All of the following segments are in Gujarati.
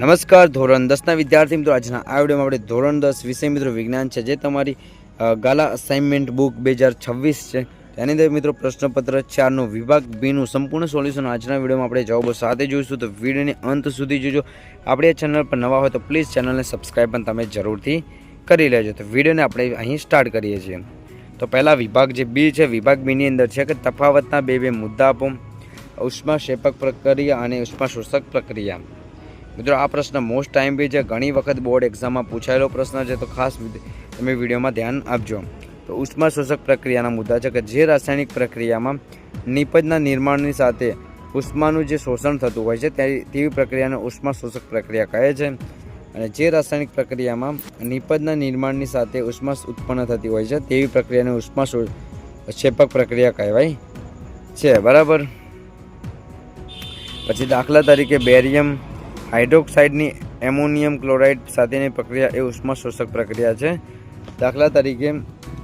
નમસ્કાર, ધોરણ દસના વિદ્યાર્થી મિત્રો. આજના આ વિડીયોમાં આપણે ધોરણ દસ વિષય મિત્રો વિજ્ઞાન છે, જે તમારી ગાલા અસાઇનમેન્ટ બુક બે હજાર છવ્વીસ છે. તેની અંદર મિત્રો પ્રશ્નપત્ર ચારનું વિભાગ, બીનું સંપૂર્ણ સોલ્યુશન આજના વિડીયોમાં આપણે જવાબો સાથે જોઈશું. તો વિડીયોને અંત સુધી જોજો. આપણે ચેનલ પર નવા હોય તો પ્લીઝ ચેનલને સબસ્ક્રાઈબ પણ તમે જરૂરથી કરી લેજો. તો વિડીયોને આપણે અહીં સ્ટાર્ટ કરીએ છીએ. તો પહેલાં વિભાગ જે બી છે, વિભાગ બીની અંદર છે કે તફાવતના બે બે મુદ્દા આપો. ઉષ્મા શેપક પ્રક્રિયા અને ઉષ્મા શોષક પ્રક્રિયા. મિત્રો, આ પ્રશ્ન મોસ્ટ ટાઈમ બી છે. ઘણી વખત બોર્ડ એક્ઝામમાં પૂછાયેલો પ્રશ્ન છે. તો ખાસ તમે વિડીયોમાં ધ્યાન આપજો. તો ઉષ્મા શોષક પ્રક્રિયાના મુદ્દા છે કે જે રાસાયણિક પ્રક્રિયામાં નિપજના નિર્માણની સાથે ઉષ્માનું જે શોષણ થતું હોય છે તેવી પ્રક્રિયાને ઉષ્મા શોષક પ્રક્રિયા કહે છે. અને જે રાસાયણિક પ્રક્રિયામાં નિપજના નિર્માણની સાથે ઉષ્મા ઉત્પન્ન થતી હોય છે, તેવી પ્રક્રિયાને ઉષ્મા શોષેપક પ્રક્રિયા કહેવાય છે. બરાબર? પછી દાખલા તરીકે બેરિયમ હાઇડ્રોક્સાઇડની એમોનિયમ ક્લોરાઇડ સાથેની પ્રક્રિયા એ ઉષ્મા શોષક પ્રક્રિયા છે. દાખલા તરીકે,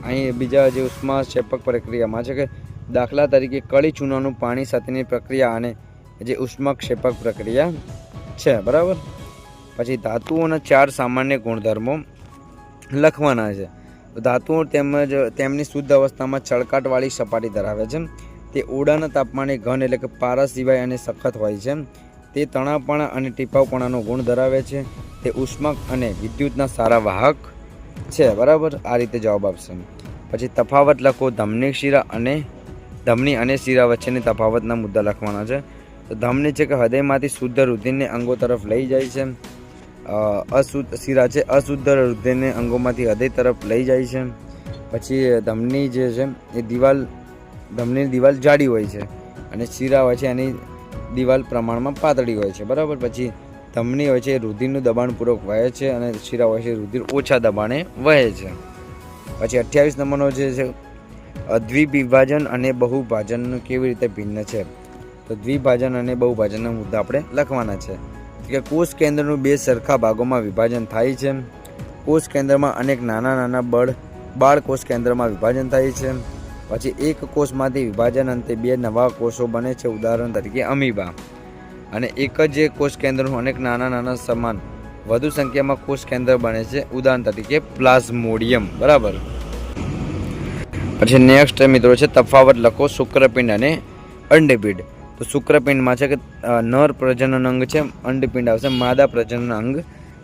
અહીં બીજા જે ઉષ્મા ક્ષેપક પ્રક્રિયામાં છે કે દાખલા તરીકે કળી ચૂનાનું પાણી સાથેની પ્રક્રિયા અને જે ઉષ્મા ક્ષેપક પ્રક્રિયા છે, બરાબર? પછી ધાતુઓના ચાર સામાન્ય ગુણધર્મો લખવાના છે. ધાતુઓ તેમજ તેમની શુદ્ધ અવસ્થામાં ચળકાટવાળી સપાટી ધરાવે છે. તે ઓડાના તાપમાને ઘન એટલે કે પારા સિવાય અને સખત હોય છે. તે તણાવપણા અને ટીપાવપણાનો ગુણ ધરાવે છે. તે ઉષ્મક અને વિદ્યુતના સારા વાહક છે. બરાબર? આ રીતે જવાબ આપશે. પછી તફાવત લખો. ધમની શિરા અને ધમની અને શિરા વચ્ચેની તફાવતના મુદ્દા લખવાના છે. તો ધમની છે કે હૃદયમાંથી શુદ્ધ રુધિરને અંગો તરફ લઈ જાય છે. અશુદ્ધ શિરા છે. અશુદ્ધ રુધિરને અંગોમાંથી હૃદય તરફ લઈ જાય છે. પછી ધમની જે છે, એ દિવાલ ધમની દિવાલ જાડી હોય છે. અને શિરા હોય છે, એની દિવાલ પ્રમાણમાં પાતળી હોય છે, બરાબર? પછી ધમની હોય છે એ રુધિરનું દબાણપૂર્વક વહે છે અને શિરા હોય છે, રુધિર ઓછા દબાણે વહે છે. પછી અઠ્યાવીસ નંબરનો જે છે દ્વિવિભાજન અને બહુભાજનનું કેવી રીતે ભિન્ન છે? તો દ્વિભાજન અને બહુભાજનના મુદ્દા આપણે લખવાના છે. કે કોષ કેન્દ્રનું બે સરખા ભાગોમાં વિભાજન થાય છે. કોષ કેન્દ્રમાં અનેક નાના નાના બળ, બાળ કોષ કેન્દ્રમાં વિભાજન થાય છે. પછી એક કોષમાંથી વિભાજન અંતે બે નવા કોષો બને છે, ઉદાહરણ તરીકે અમીબા. અને એક જ કોષ કેન્દ્રનું અનેક નાના નાના સમાન વધુ સંખ્યામાં કોષ કેન્દ્ર બને છે, ઉદાહરણ તરીકે પ્લાઝ્મોડિયમ. બરાબર? પછી નેક્સ્ટ મિત્રો છે, તફાવત લખો શુક્રપિંડ અને અંડપિંડ. તો શુક્રપિંડમાં છે કે નર પ્રજનન અંગ છે, અંડપિંડ આવશે, માદા પ્રજનન અંગ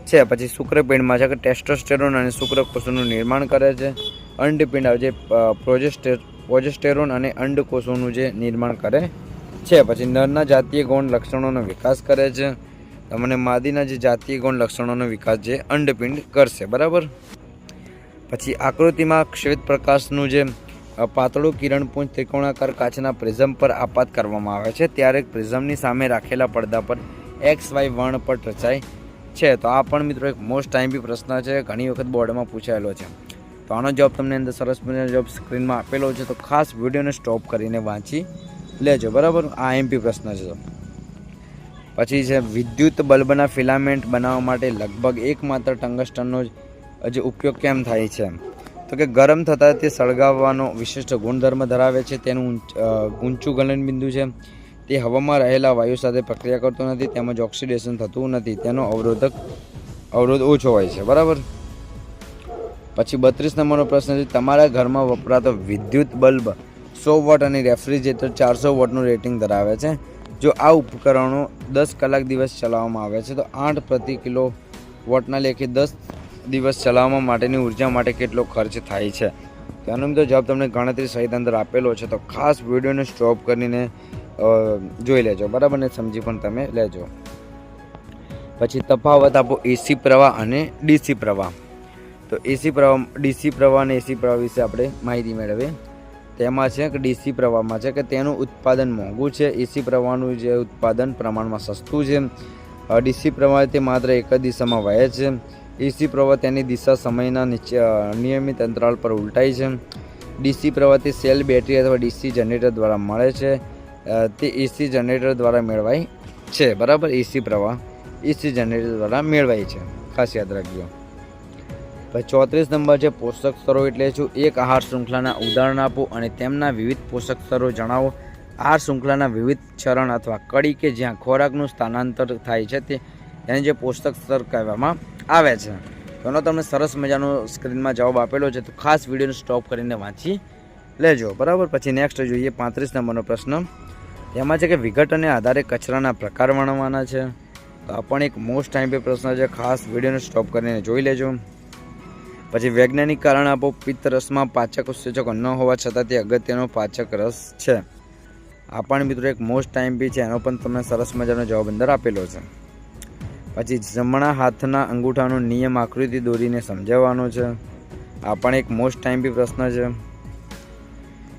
છે. પછી શુક્રપિંડમાં છે કે ટેસ્ટોસ્ટેરોન અને શુક્રકોષોનું નિર્માણ કરે છે. અંડપિંડ આવે છે પ્રોજેસ્ટે પ્રોજેસ્ટેરોન અને અંડકોષોનું જે નિર્માણ કરે છે. પછી નરના જાતીય ગૌણ લક્ષણોનો વિકાસ કરે છે. તમને માદીના જે જાતીય ગૌણ લક્ષણોનો વિકાસ જે અંડપિંડ કરશે, બરાબર? પછી આકૃતિમાં શ્વેત પ્રકાશનું જે પાતળું કિરણપુંજ ત્રિકોણાકાર કાચના પ્રિઝમ પર આપાત કરવામાં આવે છે. ત્યારે પ્રિઝમની સામે રાખેલા પડદા પર એક્સ વાય વર્ણ પર રચાય છે. તો આ પણ મિત્રો એક મોસ્ટ ટાઈમ બી પ્રશ્ન છે. ઘણી વખત બોર્ડમાં પૂછાયેલો છે. તો આનો જવાબ તમને અંદર સરસ મજાનો જવાબ સ્ક્રીનમાં આપેલો છે. તો ખાસ વિડીયોને સ્ટોપ કરીને વાંચી લેજો. બરાબર? આ એમપી પ્રશ્ન છે. પછી છે, વિદ્યુત બલ્બના ફિલામેન્ટ બનાવવા માટે લગભગ એકમાત્ર ટંગસ્ટનનો જ ઉપયોગ કેમ થાય છે? તો કે ગરમ થતાં તે સળગાવવાનો વિશિષ્ટ ગુણધર્મ ધરાવે છે. તેનું ઊંચું ગલનબિંદુ છે. તે હવામાં રહેલા વાયુ સાથે પ્રક્રિયા કરતો નથી, તેમજ ઓક્સિડેશન થતું નથી. તેનો અવરોધક અવરોધ ઓછો હોય છે. બરાબર? પછી બત્રીસ નંબરનો પ્રશ્ન છે, તમારા ઘરમાં વપરાતો વિદ્યુત બલ્બ સો વોટ અને રેફ્રિજરેટર ચારસો વોટનું રેટિંગ ધરાવે છે. જો આ ઉપકરણો દસ કલાક દિવસ ચલાવવામાં આવે છે, તો આઠ પ્રતિ કિલો વોટના લેખે દસ દિવસ ચલાવવા માટેની ઊર્જા માટે કેટલો ખર્ચ થાય છે? તો મિત્રો જવાબ તમને ગણતરી સહિત અંદર આપેલો છે, તો ખાસ વિડીયોને સ્ટોપ કરીને જોઈ લેજો. બરાબર ને? સમજી પણ તમે લેજો. પછી તફાવત આપો એસી પ્રવાહ અને ડીસી પ્રવાહ. તો એસી પ્રવાહ ડીસી પ્રવાહ અને એસી પ્રવાહ વિશે આપણે માહિતી મેળવીએ. તેમાં છે કે ડીસી પ્રવાહમાં છે કે તેનું ઉત્પાદન મોંઘું છે. એસી પ્રવાહનું જે ઉત્પાદન પ્રમાણમાં સસ્તું છે. ડીસી પ્રવાહ તે માત્ર એક જ દિશામાં વહે છે. એસી પ્રવાહ તેની દિશા સમયના નીચે નિયમિત અંતરાલ પર ઉલટાય છે. ડીસી પ્રવાહ તે સેલ, બેટરી અથવા ડીસી જનરેટર દ્વારા મળે છે. તે એસી જનરેટર દ્વારા મેળવાય છે. બરાબર? એસી પ્રવાહ એસી જનરેટર દ્વારા મેળવાય છે. ખાસ યાદ રાખજો. પછી ચોત્રીસ નંબર છે પોષક સ્તરો એટલે શું? એક આહાર શૃંખલાના ઉદાહરણ આપો અને તેમના વિવિધ પોષક સ્તરો જણાવો. આહાર શૃંખલાના વિવિધ ચરણ અથવા કડી કે જ્યાં ખોરાકનું સ્થાનાંતર થાય છે તે એને જે પોષક સ્તર કહેવામાં આવે છે. તેનો તમને સરસ મજાનો સ્ક્રીનમાં જવાબ આપેલો છે. તો ખાસ વિડીયોને સ્ટોપ કરીને વાંચી લેજો. બરાબર? પછી નેક્સ્ટ જોઈએ પાંત્રીસ નંબરનો પ્રશ્ન. એમાં છે કે વિઘટનને આધારે કચરાના પ્રકાર વર્ણવવાના છે. તો આ પણ એક મોસ્ટ ટાઈમ પ્રશ્ન છે. ખાસ વિડીયોને સ્ટોપ કરીને જોઈ લેજો. પછી વૈજ્ઞાનિક કારણ આપો, પિત્તરસમાં પાચક ઉત્સેચકો ન હોવા છતાં તે અગત્યનો પાચક રસ છે. આ પણ મિત્રો એક મોસ્ટ ટાઈમ બી છે, એનો પણ તમને સરસ મજાનો જવાબ અંદર આપેલો છે. પછી જમણા હાથના અંગૂઠાનો નિયમ આકૃતિ દોરીને સમજાવવાનો છે. આ પણ એક મોસ્ટ ટાઈમ બી પ્રશ્ન છે.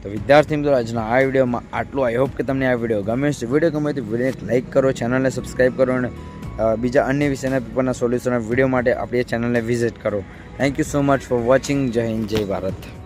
તો વિદ્યાર્થી મિત્રો, આજના આ વિડીયોમાં આટલું. આઈ હોપ કે તમને આ વીડિયો ગમે છે વીડિયો ગમે તો વિડીયોને લાઇક કરો ચેનલને સબસ્ક્રાઈબ કરો અને બીજા અન્ય વિષયના પેપરના સોલ્યુશનના વીડિયો માટે આપણી ચેનલને વિઝિટ કરો. Thank you so much for watching જય હિન્દ, જય ભારત.